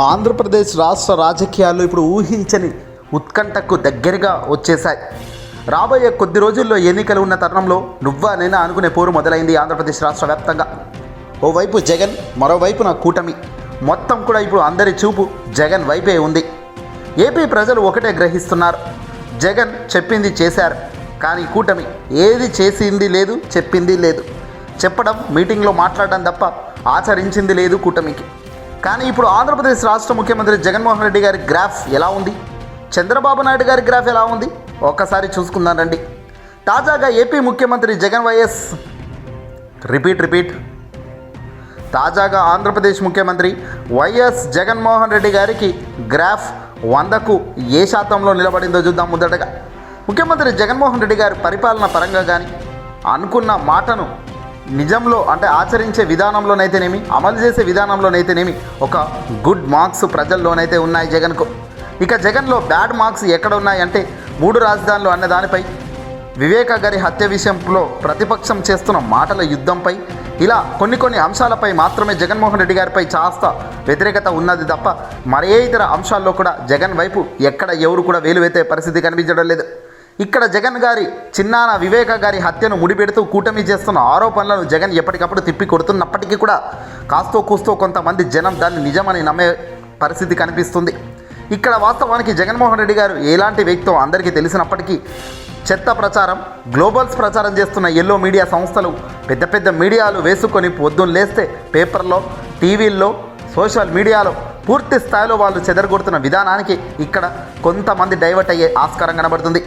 ఆంధ్రప్రదేశ్ రాష్ట్ర రాజకీయాలు ఇప్పుడు ఊహించని ఉత్కంఠకు దగ్గరగా వచ్చేశాయి. రాబోయే కొద్ది రోజుల్లో ఎన్నికలు ఉన్న తరుణంలో నువ్వా నేనా అనుకునే పోరు మొదలైంది ఆంధ్రప్రదేశ్ రాష్ట్ర వ్యాప్తంగా. ఓవైపు జగన్ మరోవైపున కూటమి. మొత్తం కూడా ఇప్పుడు అందరి చూపు జగన్ వైపే ఉంది. ఏపీ ప్రజలు ఒకటే గ్రహిస్తున్నారు. జగన్ చెప్పింది చేశారు. కానీ కూటమి ఏది చేసింది లేదు చెప్పింది లేదు. చెప్పడం మీటింగ్లో మాట్లాడడం తప్ప ఆచరించింది లేదు కూటమికి. కానీ ఇప్పుడు ఆంధ్రప్రదేశ్ రాష్ట్ర ముఖ్యమంత్రి జగన్మోహన్ రెడ్డి గారి గ్రాఫ్ ఎలా ఉంది? చంద్రబాబు నాయుడు గారి గ్రాఫ్ ఎలా ఉంది? ఒక్కసారి చూసుకుందాం రండి. తాజాగా ఏపీ ముఖ్యమంత్రి జగన్ వైఎస్ రిపీట్ రిపీట్. తాజాగా ఆంధ్రప్రదేశ్ ముఖ్యమంత్రి వైఎస్ జగన్మోహన్ రెడ్డి గారికి గ్రాఫ్ వందకు ఏ శాతంలో నిలబడిందో చూద్దాం ముద్దటగా ముఖ్యమంత్రి జగన్మోహన్ రెడ్డి గారి పరిపాలన పరంగా కానీ అనుకున్న మాటను నిజంలో అంటే ఆచరించే విధానంలోనైతేనేమి అమలు చేసే విధానంలోనైతేనేమి ఒక గుడ్ మార్క్స్ ప్రజల్లోనైతే ఉన్నాయి జగన్కు. ఇక జగన్లో బ్యాడ్ మార్క్స్ ఎక్కడ ఉన్నాయంటే మూడు రాజధానులు అనే దానిపై వివేక గారి హత్య విషయంలో ప్రతిపక్షం చేస్తున్న మాటల యుద్ధంపై ఇలా కొన్ని కొన్ని అంశాలపై మాత్రమే జగన్మోహన్ రెడ్డి గారిపై చాస్త వ్యతిరేకత ఉన్నది తప్ప మరే ఇతర అంశాల్లో కూడా జగన్ వైపు ఎక్కడ ఎవరు కూడా వేలువెత్తే పరిస్థితి కనిపించడం లేదు. ఇక్కడ జగన్ గారి చిన్నాన వివేక గారి హత్యను ముడిపెడుతూ కూటమి చేస్తున్న ఆరోపణలను జగన్ ఎప్పటికప్పుడు తిప్పి కొడుతున్నప్పటికీ కూడా కాస్తో కూస్తో కొంతమంది జనం దాన్ని నిజమని నమ్మే పరిస్థితి కనిపిస్తుంది. ఇక్కడ వాస్తవానికి జగన్మోహన్ రెడ్డి గారు ఎలాంటి వ్యక్తో అందరికీ తెలిసినప్పటికీ చెత్త ప్రచారం గ్లోబల్స్ ప్రచారం చేస్తున్న ఎల్లో మీడియా సంస్థలు పెద్ద పెద్ద మీడియాలు వేసుకొని పొద్దున్న లేస్తే పేపర్లో టీవీల్లో సోషల్ మీడియాలో పూర్తి స్థాయిలో వాళ్ళు చెదరగొడుతున్న విధానానికి ఇక్కడ కొంతమంది డైవర్ట్ అయ్యే ఆస్కారం కనబడుతుంది.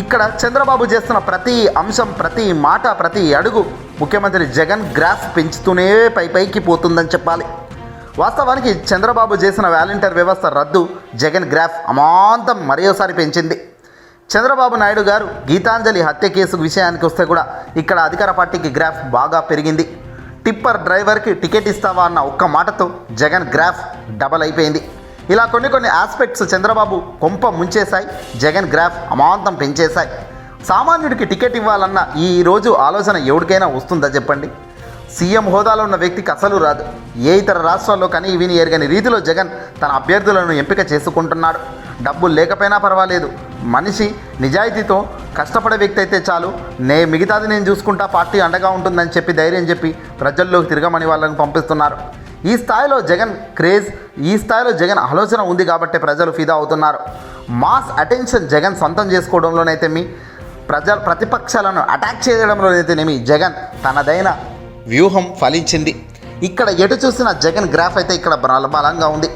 ఇక్కడ చంద్రబాబు చేస్తున్న ప్రతి అంశం ప్రతి మాట ప్రతి అడుగు ముఖ్యమంత్రి జగన్ గ్రాఫ్ పెంచుతూనే పై పైకి పోతుందని చెప్పాలి. వాస్తవానికి చంద్రబాబు చేసిన వాలంటీర్ వ్యవస్థ రద్దు జగన్ గ్రాఫ్ అమాంతం మరోసారి పెంచింది. చంద్రబాబు నాయుడు గారు గీతాంజలి హత్య కేసు విషయానికి వస్తే కూడా ఇక్కడ అధికార పార్టీకి గ్రాఫ్ బాగా పెరిగింది. టిప్పర్ డ్రైవర్కి టికెట్ ఇస్తావా అన్న ఒక్క మాటతో జగన్ గ్రాఫ్ డబల్ అయిపోయింది. ఇలా కొన్ని కొన్ని ఆస్పెక్ట్స్ చంద్రబాబు కొంప ముంచేశాయి జగన్ గ్రాఫ్ అమాంతం పెంచేశాయి. సామాన్యుడికి టికెట్ ఇవ్వాలన్న ఈ రోజు ఆలోచన ఎవరికైనా వస్తుందా చెప్పండి? సీఎం హోదాలో ఉన్న వ్యక్తికి అసలు రాదు. ఏ ఇతర రాష్ట్రాల్లో కానీ విని ఎరగని రీతిలో జగన్ తన అభ్యర్థులను ఎంపిక చేసుకుంటున్నాడు. డబ్బులు లేకపోయినా పర్వాలేదు. మనిషి నిజాయితీతో కష్టపడే వ్యక్తి అయితే చాలు. నే మిగతాది నేను చూసుకుంటా పార్టీ అండగా ఉంటుందని చెప్పి ధైర్యం చెప్పి ప్రజల్లోకి తిరగమని వాళ్ళని పంపిస్తున్నారు. ఈ స్థాయిలో జగన్ క్రేజ్ ఈ స్థాయిలో జగన్ ఆలోచన ఉంది కాబట్టి ప్రజలు ఫిదా అవుతున్నారు. మాస్ అటెన్షన్ జగన్ సొంతం చేసుకోవడంలోనైతే మీ ప్రజ ప్రతిపక్షాలను అటాక్ చేయడంలోనైతేనేమి జగన్ తనదైన వ్యూహం ఫలించింది. ఇక్కడ ఎటు చూసిన జగన్ గ్రాఫ్ అయితే ఇక్కడ బలబలంగా ఉంది.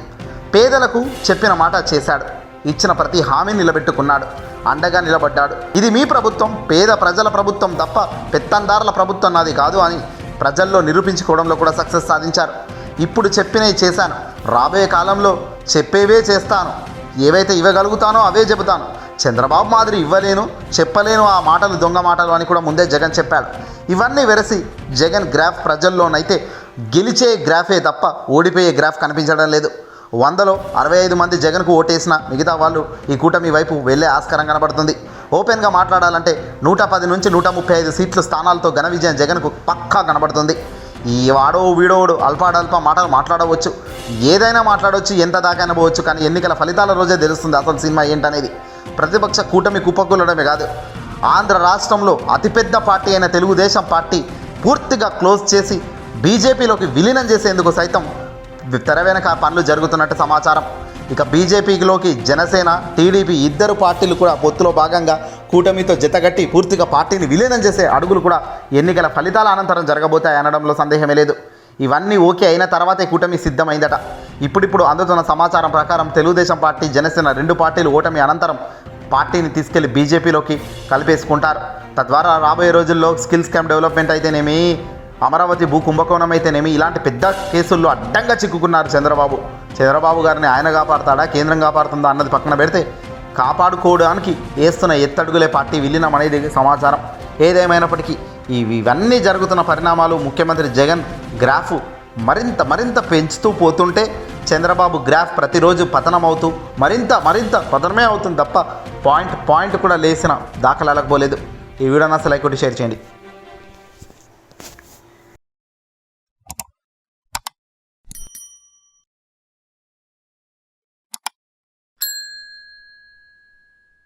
పేదలకు చెప్పిన మాట చేశాడు. ఇచ్చిన ప్రతి హామీ నిలబెట్టుకున్నాడు. అండగా నిలబడ్డాడు. ఇది మీ ప్రభుత్వం పేద ప్రజల ప్రభుత్వం తప్ప పెత్తందారుల ప్రభుత్వం నాది కాదు అని ప్రజల్లో నిరూపించుకోవడంలో కూడా సక్సెస్ సాధించారు. ఇప్పుడు చెప్పినవి చేశాను. రాబోయే కాలంలో చెప్పేవే చేస్తాను. ఏవైతే ఇవ్వగలుగుతానో అవే చెబుతాను. చంద్రబాబు మాదిరి ఇవ్వలేను చెప్పలేను ఆ మాటలు దొంగ మాటలు అని కూడా ముందే జగన్ చెప్పాడు. ఇవన్నీ వెరసి జగన్ గ్రాఫ్ ప్రజల్లోనైతే గెలిచే గ్రాఫే తప్ప ఓడిపోయే గ్రాఫ్ కనిపించడం లేదు. వందలో అరవై ఐదు మంది జగన్కు ఓటేసిన మిగతా వాళ్ళు ఈ కూటమి వైపు వెళ్ళే ఆస్కారం కనబడుతుంది. ఓపెన్గా మాట్లాడాలంటే నూట పది నుంచి నూట ముప్పై ఐదు సీట్లు స్థానాలతో ఘన విజయం జగన్కు పక్కా కనబడుతుంది. ఈ వాడో వీడోడు అల్పాడల్ప మాటలు మాట్లాడవచ్చు. ఏదైనా మాట్లాడవచ్చు ఎంత దాకైనా పోవచ్చు కానీ ఎన్నికల ఫలితాల రోజే తెలుస్తుంది అసలు సినిమా ఏంటనేది. ప్రతిపక్ష కూటమి కుప్పకూలడమే కాదు. ఆంధ్ర రాష్ట్రంలో అతిపెద్ద పార్టీ అయిన తెలుగుదేశం పార్టీ పూర్తిగా క్లోజ్ చేసి బీజేపీలోకి విలీనం చేసేందుకు సైతం తెర వెనక పనులు జరుగుతున్నట్టు సమాచారం. ఇక బీజేపీలోకి జనసేన టీడీపీ ఇద్దరు పార్టీలు కూడా పొత్తులో భాగంగా కూటమితో జతగట్టి పూర్తిగా పార్టీని విలీనం చేసే అడుగులు కూడా ఎన్నికల ఫలితాల అనంతరం జరగబోతాయి అనడంలో సందేహమే లేదు. ఇవన్నీ ఓకే అయిన తర్వాతే కూటమి సిద్ధమైందట. ఇప్పుడిప్పుడు అందుతున్న సమాచారం ప్రకారం తెలుగుదేశం పార్టీ జనసేన రెండు పార్టీలు ఓటమి అనంతరం పార్టీని తీసుకెళ్ళి బీజేపీలోకి కలిపేసుకుంటారు. తద్వారా రాబోయే రోజుల్లో స్కిల్స్ స్కామ్ డెవలప్మెంట్ అయితేనేమి అమరావతి భూ కుంభకోణం అయితేనేమి ఇలాంటి పెద్ద కేసుల్లో అడ్డంగా చిక్కుకున్నారు చంద్రబాబు. చంద్రబాబు గారిని ఆయన కాపాడతాడా? కేంద్రం కాపాడుతుందా అన్నది పక్కన పెడితే కాపాడుకోవడానికి వేస్తున్న ఎత్తడుగులే పార్టీ విలీనం అనేది సమాచారం. ఏదేమైనప్పటికీ ఇవి ఇవన్నీ జరుగుతున్న పరిణామాలు ముఖ్యమంత్రి జగన్ గ్రాఫ్ మరింత మరింత పెంచుతూ పోతుంటే చంద్రబాబు గ్రాఫ్ ప్రతిరోజు పతనమవుతూ మరింత మరింత పతనమే అవుతుంది తప్ప పాయింట్ పాయింట్ కూడా లేసిన దాఖలాలకు పోలేదు. ఈ వీడియోని అసలు లైక్ షేర్ చేయండి.